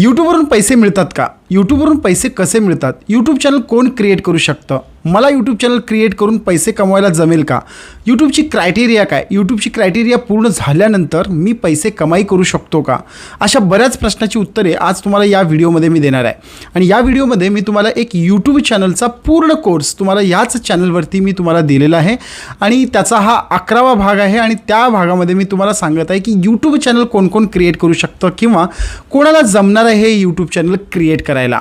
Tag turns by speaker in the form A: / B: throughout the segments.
A: यूट्यूबवरून पैसे मिळतात का? यूट्यूबवरून पैसे कसे मिळतात? यूट्यूब चॅनल कोण क्रिएट करू शकतं? मला यूट्यूब चॅनल क्रिएट करून पैसे कमवायला जमेल का? यूट्यूबची क्रायटेरिया काय? यूट्यूबची क्रायटेरिया पूर्ण झाल्यानंतर मी पैसे कमाई करू शकतो का? अशा बऱ्याच प्रश्नाची उत्तरे आज तुम्हाला या व्हिडिओमध्ये मी देणार आहे. आणि या व्हिडिओमध्ये मी तुम्हाला एक यूट्यूब चॅनलचा पूर्ण कोर्स तुम्हाला याच चॅनलवरती मी तुम्हाला दिलेला आहे. आणि त्याचा हा अकरावा भाग आहे आणि त्या भागामध्ये मी तुम्हाला सांगत आहे की यूट्यूब चॅनल कोणकोण क्रिएट करू शकतं किंवा कोणाला जमणार आहे हे यूट्यूब चॅनल क्रिएट करायला.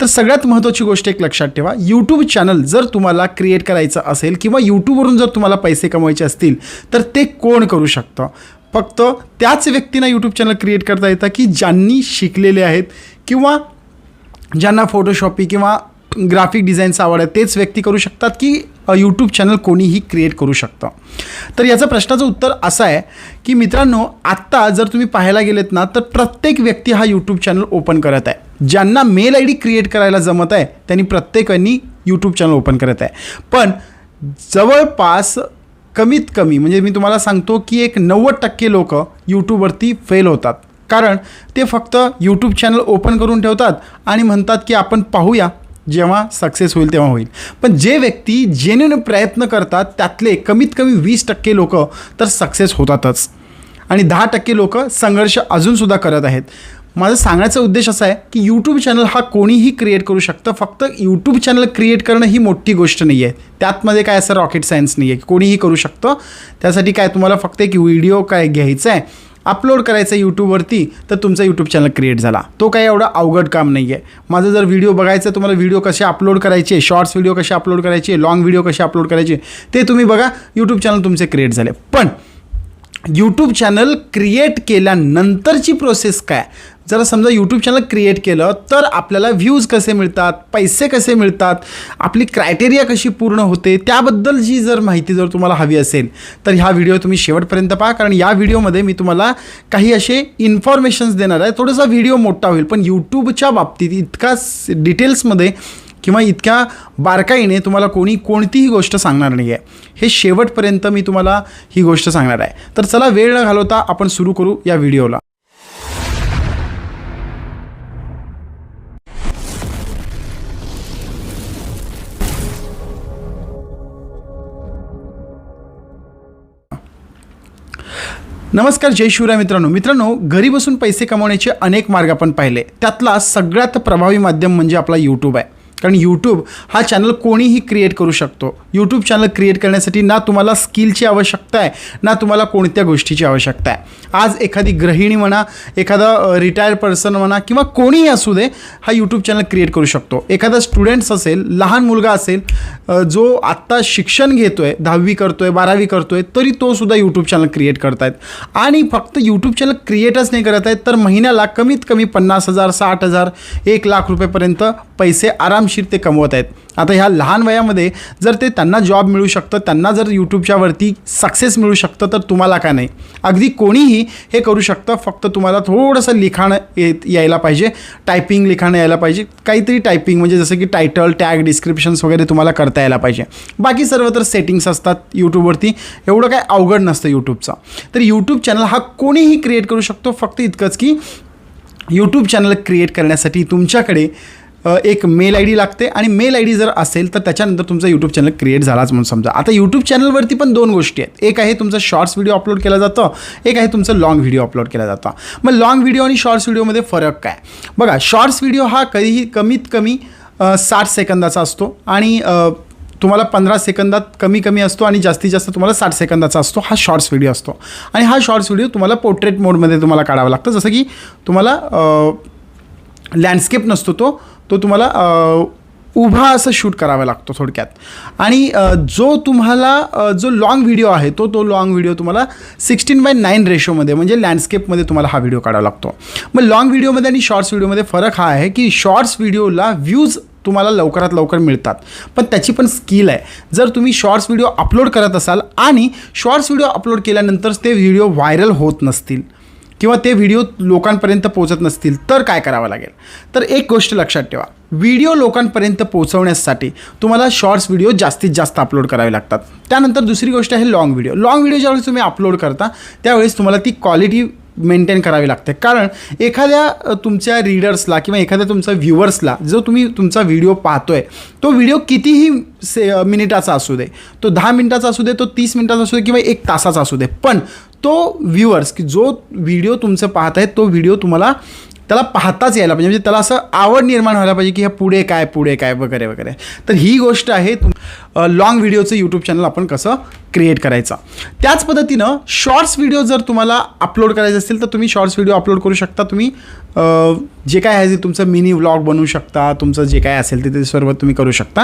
A: तर सगळ्यात महत्त्वाची गोष्ट एक लक्षात ठेवा. यूट्यूब चॅनल जर तुम्हाला क्रिएट करायचं असेल किंवा यूट्यूबवरून जर तुम्हाला पैसे कमवायचे असतील तर ते कोण करू शकतं? फक्त त्याच व्यक्तींना यूट्यूब चॅनल क्रिएट करता येतं की ज्यांनी शिकलेले आहेत किंवा ज्यांना फोटोशॉपी किंवा ग्राफिक डिझाईनचा आवड आहे तेच व्यक्ती करू शकतात की यूट्यूब चॅनल कोणीही क्रिएट करू शकतं. तर याचं प्रश्नाचं उत्तर असं आहे की मित्रांनो आत्ता जर तुम्ही पाहायला गेलेत ना तर प्रत्येक व्यक्ती हा यूट्यूब चॅनल ओपन करत आहे. ज्यांना मेल आय डी क्रिएट करायला जमत आहे त्यांनी प्रत्येकानी यूट्यूब चॅनल ओपन करत आहे. पण जवळपास कमीत कमी म्हणजे मी तुम्हाला सांगतो की एक नव्वद टक्के लोक यूट्यूबवरती फेल होतात. कारण ते फक्त यूट्यूब चॅनल ओपन करून ठेवतात आणि म्हणतात की आपण पाहूया जेव्हा सक्सेस होईल तेव्हा होईल. पण जे व्यक्ती जेन्युन प्रयत्न करतात त्यातले कमीत कमी वीस टक्के लोक तर सक्सेस होतातच. आणि दहा टक्के लोक संघर्ष अजूनसुद्धा करत आहेत. माझं सांगण्याचा उद्देश असा आहे की यूट्यूब चॅनल हा कोणीही क्रिएट करू शकतं. फक्त यूट्यूब चॅनल क्रिएट करणं ही मोठी गोष्ट नाही आहे. त्यातमध्ये काय असं रॉकेट सायन्स नाही आहे कोणीही करू शकतं. त्यासाठी काय तुम्हाला फक्त एक व्हिडिओ काय घ्यायचा आहे अपलोड करायचं आहे यूट्यूबवरती तर तुमचा यूट्यूब चॅनल क्रिएट झाला. तो काही एवढं अवघड काम नाही आहे. माझं जर व्हिडिओ बघायचं तुम्हाला व्हिडिओ कसे अपलोड करायचे शॉर्ट्स व्हिडिओ कसे अपलोड करायचे लॉंग व्हिडिओ कसे अपलोड करायचे ते तुम्ही बघा. यूट्यूब चॅनल तुमचे क्रिएट झाले. पण यूट्यूब चॅनल क्रिएट केल्यानंतरची प्रोसेस काय? जर समजा यूट्यूब चॅनल क्रिएट केलं तर आपल्याला व्ह्यूज कसे मिळतात पैसे कसे मिळतात आपली क्रायटेरिया कशी पूर्ण होते त्याबद्दल जी जर माहिती जर तुम्हाला हवी असेल तर ह्या व्हिडिओ तुम्ही शेवटपर्यंत पहा. कारण या व्हिडिओमध्ये मी तुम्हाला काही असे इन्फॉर्मेशन्स देणार आहे. थोडासा व्हिडिओ मोठा होईल पण यूट्यूबच्या बाबतीत इतका डिटेल्समध्ये किंवा इतक्या बारकाईने तुम्हाला कोणी कोणतीही गोष्ट सांगणार नाही आहे हे शेवटपर्यंत मी तुम्हाला ही गोष्ट सांगणार आहे. तर चला वेळ न घालवता आपण सुरू करू या व्हिडिओला नमस्कार जय शिवराय मित्रांनो. मित्रांनो घरी बसून पैसे कमवण्याचे अनेक मार्ग आपण पाहिले. त्यातला सगळ्यात प्रभावी माध्यम म्हणजे आपला यूट्यूब आहे. कारण यूट्यूब हा चॅनल कोणीही क्रिएट करू शकतो. यूट्यूब चॅनल क्रिएट करण्यासाठी ना तुम्हाला स्किलची आवश्यकता आहे ना तुम्हाला कोणत्या गोष्टीची आवश्यकता आहे. आज एखादी गृहिणी म्हणा एखादा रिटायर्ड पर्सन म्हणा किंवा कोणीही असू दे हा यूट्यूब चॅनल क्रिएट करू शकतो. एखादा स्टुडंट्स असेल लहान मुलगा असेल जो आत्ता शिक्षण घेतो आहे दहावी करतो आहे बारावी करतो आहे तरी तो सुद्धा यूट्यूब चॅनल क्रिएट करतायत. आणि फक्त यूट्यूब चॅनल क्रिएटच नाही करत आहेत तर महिन्याला कमीत कमी पन्नास हजार साठ हजार एक लाख रुपयेपर्यंत पैसे आरामशीर ते कमवत आहेत. आता ह्या लहान वयामध्ये जर ते त्यांना जॉब मिळू शकतं त्यांना जर यूट्यूबच्या वरती सक्सेस मिळू शकतं तर तुम्हाला का नाही? अगदी कोणीही हे करू शकतं फक्त तुम्हाला थोडंसं लिखाण येत यायला पाहिजे टायपिंग लिखाणं यायला पाहिजे काहीतरी टायपिंग म्हणजे जसं की टायटल टॅग डिस्क्रिप्शन्स वगैरे तुम्हाला करता यायला पाहिजे. बाकी सर्व तर सेटिंग्स असतात यूट्यूबवरती एवढं काय अवघड नसतं यूट्यूबचं तर यूट्यूब चॅनल हा कोणीही क्रिएट करू शकतो फक्त इतकंच की यूट्यूब चॅनल क्रिएट करण्यासाठी तुमच्याकडे एक मेल आय डी लागते आणि मेल आय डी जर असेल तर त्याच्यानंतर तुमचा यूट्यूब चॅनल क्रिएट झालाच म्हणून समजा. आता यूट्यूब चॅनलवरती पण दोन गोष्टी आहेत. एक आहे तुमचा शॉर्ट्स व्हिडिओ अपलोड केला जातो एक आहे तुमचं लॉंग व्हिडिओ अपलोड केला जातं. मग लॉंग व्हिडिओ आणि शॉर्ट्स व्हिडिओमध्ये फरक काय? बघा शॉर्ट्स व्हिडिओ हा कधीही कमीत कमी साठ सेकंदाचा असतो आणि तुम्हाला पंधरा सेकंदात कमी कमी असतो आणि जास्तीत जास्त तुम्हाला साठ सेकंदाचा असतो हा शॉर्ट्स व्हिडिओ असतो. आणि हा शॉर्ट्स व्हिडिओ तुम्हाला पोर्ट्रेट मोडमध्ये तुम्हाला काढावा लागतं. जसं की तुम्हाला लँडस्केप नसतो तो तो तुम्हाला उभा असं शूट करावा लागतो थोडक्यात. आणि जो तुम्हाला जो लॉंग व्हिडिओ आहे तो तो लॉंग व्हिडिओ तुम्हाला सिक्स्टीन बाय नाईन रेशोमध्ये म्हणजे लँडस्केपमध्ये तुम्हाला हा व्हिडिओ काढावा लागतो. मग लॉंग व्हिडिओमध्ये आणि शॉर्ट्स व्हिडिओमध्ये फरक हा आहे की शॉर्ट्स व्हिडिओला व्ह्यूज तुम्हाला लवकरात लवकर मिळतात. पण त्याची पण स्किल आहे. जर तुम्ही शॉर्ट्स व्हिडिओ अपलोड करत असाल आणि शॉर्ट्स व्हिडिओ अपलोड केल्यानंतर ते व्हिडिओ व्हायरल होत नसतील किंवा ते व्हिडिओ लोकांपर्यंत पोहोचत नसतील तर काय करावं लागेल? तर एक गोष्ट लक्षात ठेवा. व्हिडिओ लोकांपर्यंत पोहोचवण्यासाठी तुम्हाला शॉर्ट्स व्हिडिओ जास्तीत जास्त अपलोड करावे लागतात. त्यानंतर दुसरी गोष्ट आहे लॉंग व्हिडिओ. लॉंग व्हिडिओ ज्यावेळेस तुम्ही अपलोड करता त्यावेळेस तुम्हाला ती क्वालिटी मेंटेन करावी लागते. कारण एखाद्या तुमच्या रीडर्सला किंवा एखाद्या तुमच्या व्ह्युअर्सला जो तुम्ही तुमचा व्हिडिओ पाहतोय तो व्हिडिओ कितीही से मिनिटाचा असू दे तो दहा मिनिटाचा असू दे तो तीस मिनिटाचा असू दे किंवा एक तासाचा असू दे पण तो व्ह्युअर्स की जो व्हिडिओ तुमचं पाहत आहे तो व्हिडिओ तुम्हाला त्याला पाहताच यायला पाहिजे. म्हणजे त्याला असं आवड निर्माण व्हायला पाहिजे की ह्या पुढे काय पुढे काय वगैरे वगैरे. तर ही गोष्ट आहे तुम लॉंग व्हिडिओचं यूट्यूब चॅनल आपण कसं क्रिएट करायचा. त्याच पद्धतीनं शॉर्ट्स व्हिडिओ जर तुम्हाला अपलोड करायचे असतील तर तुम्ही शॉर्ट्स व्हिडिओ अपलोड करू शकता. तुम्ही जे काय आहे ते तुमचं मिनी व्लॉग बनवू शकता तुमचं जे काय असेल ते ते सर्व तुम्ही करू शकता.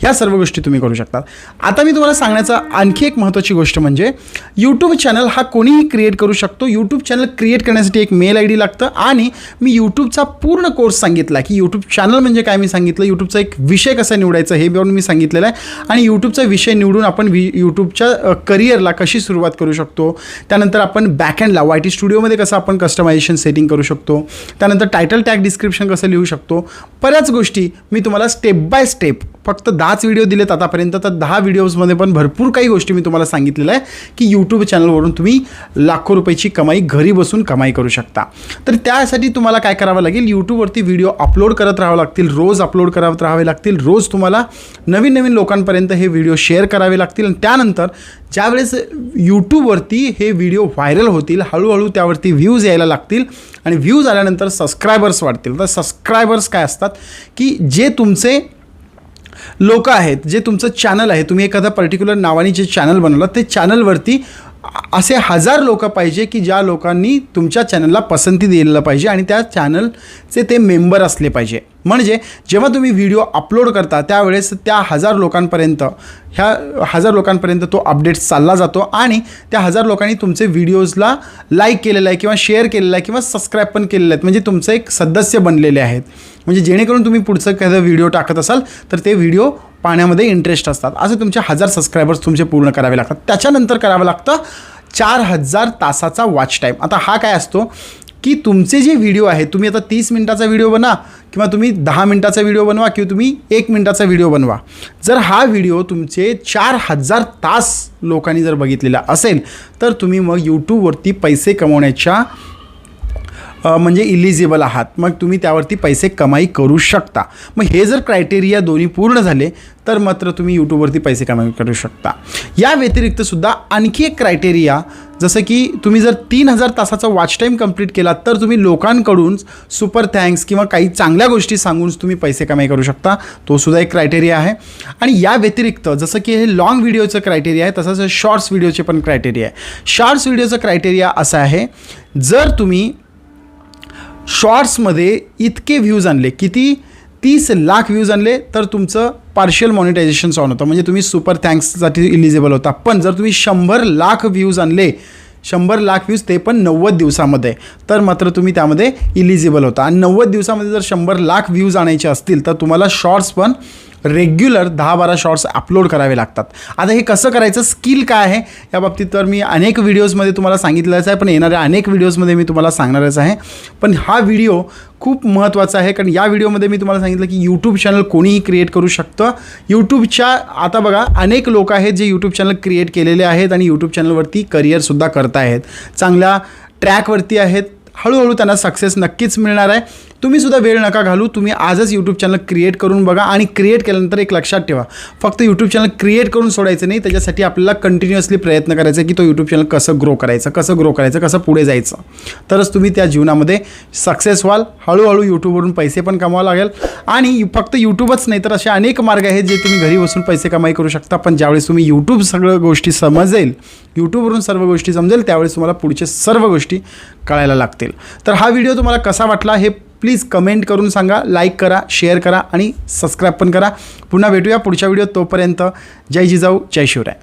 A: ह्या सर्व गोष्टी तुम्ही करू शकता. आता मी तुम्हाला सांगण्याचा आणखी एक महत्त्वाची गोष्ट म्हणजे यूट्यूब चॅनल हा कोणीही क्रिएट करू शकतो. यूट्यूब चॅनल क्रिएट करण्यासाठी एक मेल आय डी लागतं आणि मी यूट्यूबचा पूर्ण कोर्स सांगितला की यूट्यूब चॅनल म्हणजे काय मी सांगितलं? यूट्यूबचा एक विषय कसा निवडायचा हे बघून मी सांगितलेलं आहे. आणि यूट्यूबचा विषय निवडून आपण वि यूट्यूबच्या करिअरला कशी सुरुवात करू शकतो? त्यानंतर आपण बॅकहँडला वाय टी स्टुडिओमध्ये कसं आपण कस्टमायझेशन सेटिंग करू शकतो? त्यानंतर टायटल टॅग डिस्क्रिप्शन कसं लिहू शकतो? बऱ्याच गोष्टी मी तुम्हाला स्टेप बाय स्टेप फक्त दहाच व्हिडिओ दिलेत आतापर्यंत तर दहा व्हिडिओजमध्ये पण भरपूर काही गोष्टी मी तुम्हाला सांगितलेलं आहे की यूट्यूब चॅनलवरून तुम्ही लाखो रुपयाची कमाई घरी बसून कमाई करू शकता. तर त्यासाठी तुम्हाला काय करावं लागेल? यूट्यूबवरती व्हिडिओ अपलोड करत राहावं लागतील रोज अपलोड करत राहावे लागतील रोज तुम्हाला नवीन नवीन लोकांपर्यंत हे व्हिडिओ शेअर करावे लागतील. आणि त्यानंतर ज्यावेळेस यूट्यूबवरती हे व्हिडिओ व्हायरल होतील हळूहळू त्यावरती व्ह्यूज यायला लागतील आणि व्ह्यूज आल्यानंतर सबस्क्रायबर्स वाढतील. तर सबस्क्रायबर्स काय असतात? की जे तुमचे लोक आहेत जे तुमचं चॅनल आहे तुम्ही एखादा पर्टिक्युलर नावाने जे चॅनल बनवलं ते चॅनलवरती असे हजार लोक पाहिजे की ज्या लोकांनी तुमच्या चॅनलला पसंती दिलेलं पाहिजे आणि त्या चॅनलचे ते मेंबर असले पाहिजे. म्हणजे जेव्हा तुम्ही व्हिडिओ अपलोड करता त्यावेळेस त्या हजार लोकांपर्यंत ह्या हजार लोकांपर्यंत तो अपडेट चालला जातो आणि त्या हजार लोकांनी तुमचे व्हिडिओजला लाईक केलेलं आहे किंवा शेअर केलेलं आहे किंवा सबस्क्राईब पण केलेलं आहेत. म्हणजे तुमचं एक सदस्य बनलेले आहेत. म्हणजे जेणेकरून तुम्ही पुढचं एखादा व्हिडिओ टाकत असाल तर ते व्हिडिओ पाहण्यामध्ये इंटरेस्ट असतात. असे तुमचे हजार सबस्क्रायबर्स तुमचे पूर्ण करावे लागतात. त्याच्यानंतर करावं लागतं चार हजार तासाचा वॉच टाईम आता हा काय असतो की तुमचे जे व्हिडिओ आहेत तुम्ही आता तीस मिनटाचा व्हिडिओ बना किंवा तुम्ही दहा मिनटाचा व्हिडिओ बनवा किंवा तुम्ही एक मिनटाचा व्हिडिओ बनवा. जर हा व्हिडिओ तुमचे चार हजार तास लोकांनी जर बघितलेला असेल तर तुम्ही मग यूट्यूबवरती पैसे कमवण्याच्या म्हणजे इलिजिबल आहात. मग तुम्ही त्यावरती पैसे कमाई करू शकता. मग हे जर क्रायटेरिया दोन्ही पूर्ण झाले तर मात्र तुम्ही यूट्यूबवरती पैसे कमाई करू शकता. या व्यतिरिक्त सुद्धा आणखी एक क्रायटेरिया जसं की तुम्ही जर तीन हजार तासाचा वॉच टाईम कंप्लीट केला तर तुम्ही लोकांकडून सुपर थँक्स किंवा काही चांगल्या गोष्टी सांगून तुम्ही पैसे कमाई करू शकता. तो सुद्धा एक क्रायटेरिया आहे. आणि या व्यतिरिक्त जसं की हे लॉंग व्हिडिओचं क्रायटेरिया आहे तसंच शॉर्ट्स व्हिडिओचे पण क्रायटेरिया आहे. शॉर्ट्स व्हिडिओचं क्रायटेरिया असं आहे जर तुम्ही शॉर्ट्समध्ये इतके व्ह्यूज आणले किती? तीस लाख व्ह्यूज आणले तर तुमचं पार्शियल मॉनिटायझेशन ऑन होतं. म्हणजे तुम्ही सुपर थँक्ससाठी इलिजिबल होता. पण जर तुम्ही शंभर लाख व्ह्यूज आणले शंभर लाख व्ह्यूज ते पण नव्वद दिवसामध्ये तर मात्र तुम्ही त्यामध्ये इलिजिबल होता. आणि नव्वद दिवसामध्ये जर शंभर लाख व्ह्यूज आणायचे असतील तर तुम्हाला शॉर्ट्स पण रेग्युलर दहा बारा शॉर्ट्स अपलोड करावे लागतात. आता हे कसं करायचं? स्किल काय आहे? या बाबतीत तर मी अनेक व्हिडिओजमध्ये तुम्हाला सांगितलंच आहे पण येणाऱ्या अनेक व्हिडिओजमध्ये मी तुम्हाला सांगणारच आहे. पण हा व्हिडिओ खूप महत्त्वाचा आहे कारण या व्हिडिओमध्ये मी तुम्हाला सांगितलं की यूट्यूब चॅनल कोणीही क्रिएट करू शकतं. यूट्यूबच्या आता बघा अनेक लोक आहेत जे यूट्यूब चॅनल क्रिएट केलेले आहेत आणि यूट्यूब चॅनलवरती करिअरसुद्धा करतायत चांगल्या ट्रॅकवरती आहेत. हळूहळू त्यांना सक्सेस नक्कीच मिळणार आहे. तुम्ही सुद्धा वेळ नका घालू. तुम्ही आजच यूट्यूब चॅनल क्रिएट करून बघा आणि क्रिएट केल्यानंतर एक लक्षात ठेवा. फक्त यूट्यूब चॅनल क्रिएट करून सोडायचं नाही त्याच्यासाठी आपल्याला कंटिन्युअसली प्रयत्न करायचा आहे की तो यूट्यूब चॅनल कसं ग्रो करायचं कसं ग्रो करायचं कसं पुढे जायचं. तरच तुम्ही त्या जीवनामध्ये सक्सेस व्हाल. हळूहळू यूट्यूबवरून पैसे पण कमावा लागेल. आणि फक्त यूट्यूबच नाही तर असे अनेक मार्ग आहेत जे तुम्ही घरी बसून पैसे कमाई करू शकता. पण ज्यावेळेस तुम्ही यूट्यूब सगळं गोष्टी समजेल यूट्यूबवरून सर्व गोष्टी समजेल त्यावेळेस तुम्हाला पुढचे सर्व गोष्टी कळायला लागतील तर हा व्हिडिओ तुम्हाला कसा वाटला हे प्लीज कमेंट करून सांगा लाईक करा शेअर करा आणि सबस्क्राईब पण करा. पुन्हा भेटूया पुढच्या व्हिडिओ तोपर्यंत. जय जिजाऊ जय शिवराय.